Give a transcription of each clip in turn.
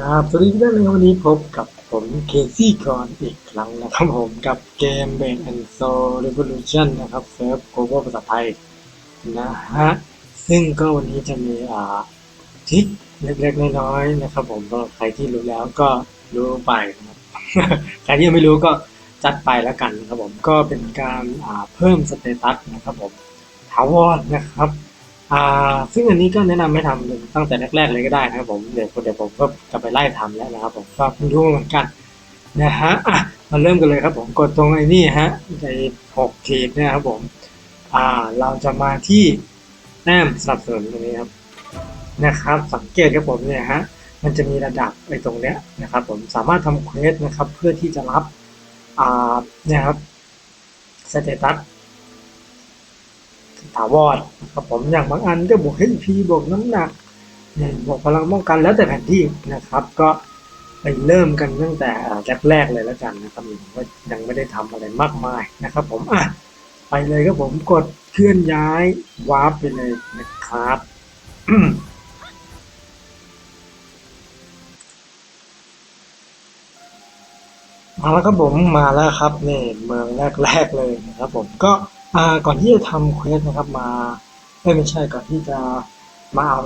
ครับสวัสดีทุกท่านนะครับวันนี้พบกับผมเคซี่กรอีกครั้งนะครับผมกับเกม b a n and Soul Revolution นะครับเซิร์ฟโกลบอลภาษาไทยนะฮะซึ่งก็วันนี้จะมีอ่าทริคเล็กๆน้อยๆนะครับผมก็ใครที่รู้แล้วก็รู้ไปนะครับใครที่ยังไม่รู้ก็จัดไปแล้วกันนะครับผมก็เป็นการอ่าเพิ่มสเตตัสนะครับผมถาวรนะครับ อ่า ซึ่งอันนี้ก็แนะนำให้ทำตั้งแต่แรกๆเลยก็ได้นะครับผมเดี๋ยวเดี๋ยวผมก็จะไปไล่ทำแล้วนะครับผมก็เพิ่งรู้เหมือนกันนะฮะอะมาเริ่มกันเลยครับผมกดตรงไอ้นี่ฮะในหกขีดนี่ยครับผมอ่าเราจะมาที่แต้มสนับสนุนตรงนี้ครับนะครับ สังเกตครับผมเนี่ยฮะมันจะมีระดับไอ้ตรงเนี้ยนะครับผมสามารถทำเควสนะครับเพื่อที่จะรับอ่าเนี่ยครับสเตตัส ถาวรนะครับผมอย่างบางอันก็บวก HP บวกน้ำหนักเนี่ยบวกพลังป้องกันแล้วแต่แผนที่นะครับ ก็ไปเริ่มกันตั้งแต่แรกๆเลยแล้วกันนะครับผมก็ยังไม่ได้ทำอะไรมากมายนะครับ ผมอะไปเลยครับผมกดเคลื่อนย้ายวาร์ปไปเลยนะครับมาแล้วครับผมมาแล้วครับนี่เมืองแรกๆเลยนะครับผมก็ ก่อนที่จะทำเควสนะครับมาไม่ใช่ก่อนที่จะมาเอา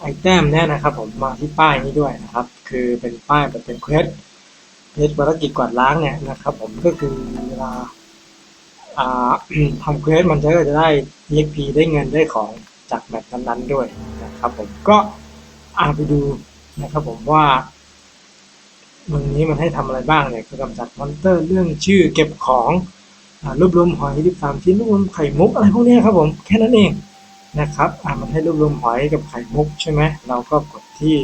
ไอเทมเนี่ยนะครับ ผมมาที่ป้ายนี้ด้วยนะครับ คือเป็นป้ายแบบเป็นเควสเควสภารกิจกวาดล้างเนี่ยนะครับ ผมก็คือเวลาทำเควสมันจะก็จะได้ EXP ได้เงินได้ของจากแบบนั้นๆด้วยนะครับ ผมก็อ่าไปดูนะครับ ผมว่าวันนี้มันให้ทำอะไรบ้างเนี่ยคือกำจัดมอนเตอร์เรื่องชื่อเก็บของ รวบรวมหอยที่สามชิ้นรวบรวมไข่มุกอะไรพวกนี้ครับผมแค่นั้นเองนะครับอ่ามันให้รวบรวมหอยกับไข่มุกใช่ไหมเราก็กดที่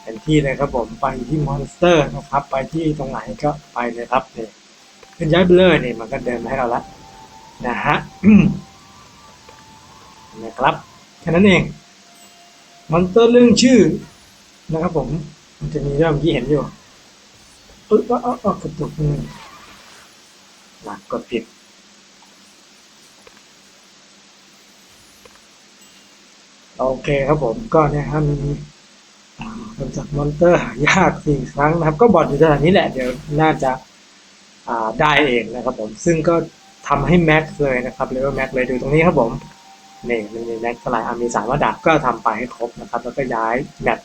แผนที่เลยครับผมไปที่มอนสเตอร์นะครับไปที่ตรงไหนก็ไปเลยครับเนี่ยเป็นย้ายไปเลยนี่มันก็เดินมาให้เราละนะฮะนะครับแค่นั้นเองมอนสเตอร์เรื่องชื่อนะครับผมมันจะมีเรื่องเมื่เห็นอยู่เออเออเออเออกระตุกนี่ห ลักกดผิด โอเคครับผมก็เนี่ยฮะมีอ่ากำจัดมอนเตอร์หายากสี่ครั้งนะครับ ก็บอดอยู่สถานนี้แหละ เดี๋ยวน่าจะาได้เองนะครับผม ซึ่งก็ทำให้แม็กเลยนะครับเลเวลแม็กเลยดูตรงนี้ครับผมนี่มันมีแม็กสลายอามีสามระดับก็ทำไปให้ครบนะครับ แล้วก็ย้ายแมป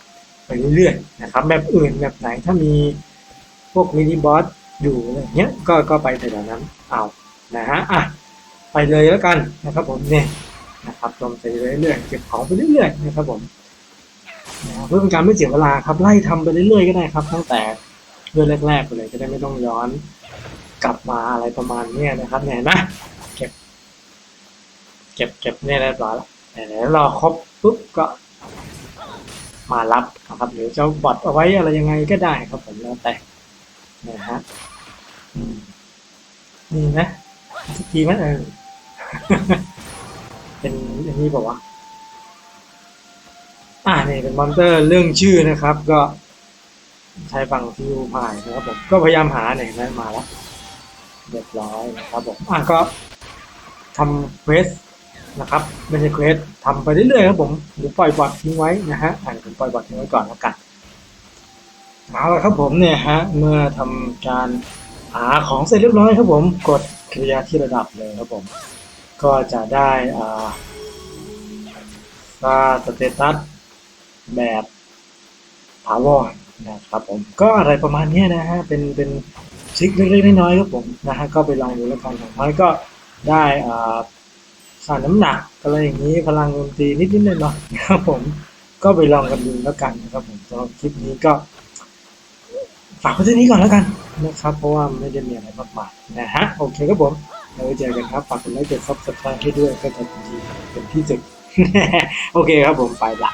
ไปเรื่อยๆนะครับแมปอื่นแมปไหนถ้ามีพวกมินิบอส อยู่อะไรเงี้ยก็ก็ไปแต่เดี๋ยวนั้นเอานะฮะอะไปเลยแล้วกันนะครับผมเนี่ยนะครับลงไปเรื่อยๆเก็บของไปเรื่อยๆนะครับผมนะเพื่อเป็นการไม่เสียเวลาครับไล่ทำไปเรื่อยๆก็ได้ครับตั้งแต่เรื่องแรกๆไปเลยจะได้ไม่ต้องย้อนกลับมาอะไรประมาณเนี้ยนะครับเนี่ยนะเก็บ เก็บเก็บเนี่ยเรียบร้อยแล้วเรอครบปุ๊บก็มารับนะครับหรือจะบอทเอาไว้อะไรยังไงก็ได้ครับผมแล้วแต่ นะฮะอืมนี่นะสกีไหมเออเป็นอันนี้บอกว่าอ่านี่เป็นมอนเตอร์เรื่องชื่อนะครับ ก็ใช้ฟังฟิวพายนะครับผมก็พยายามหาเนี่ยนะมาแล้วเรียบร้อยนะครับผมอะก็ทำเควสนะครับไม่ใช่เควสทำไปเรื่อยๆครับผมหรือปล่อยบอททิ้งไว้นะฮะอ่านผมปล่อยบอททิ้งไว้ก่อนแล้วกัน เอาละครับผมเนี่ยฮะเมื่อทำการหาของเสร็จเรียบร้อยครับผมกดเคลียร์ที่ระดับเลยครับผม ก็จะได้อ่าฟาสเตตัสแบบถาวรนะครับผมก็อะไรประมาณนี้นะฮะเป็นเป็นทริคเล็กๆน้อยๆครับผมนะฮะก็ไปลองดูแล้วกันอย่างน้อยก็ได้อ่าสารน้ำหนักอะไรอย่างนี้พลังดนตรีนิดๆหน่อยๆนะครับผมก็ไปลองกันดูแล้วกันนะครับผมสำหรับคลิปนี้ก็ ฝากไว้ที่นี้ก่อนแล้วกันนะครับ เพราะว่าไม่ได้มีอะไรมากมายนะฮะโอเคครับผมเราไว้เจอกันครับฝากกดไลค์กดซับสไครต์ให้ด้วยก็จะดีเป็นที่สุดโอเคครับผมไปละ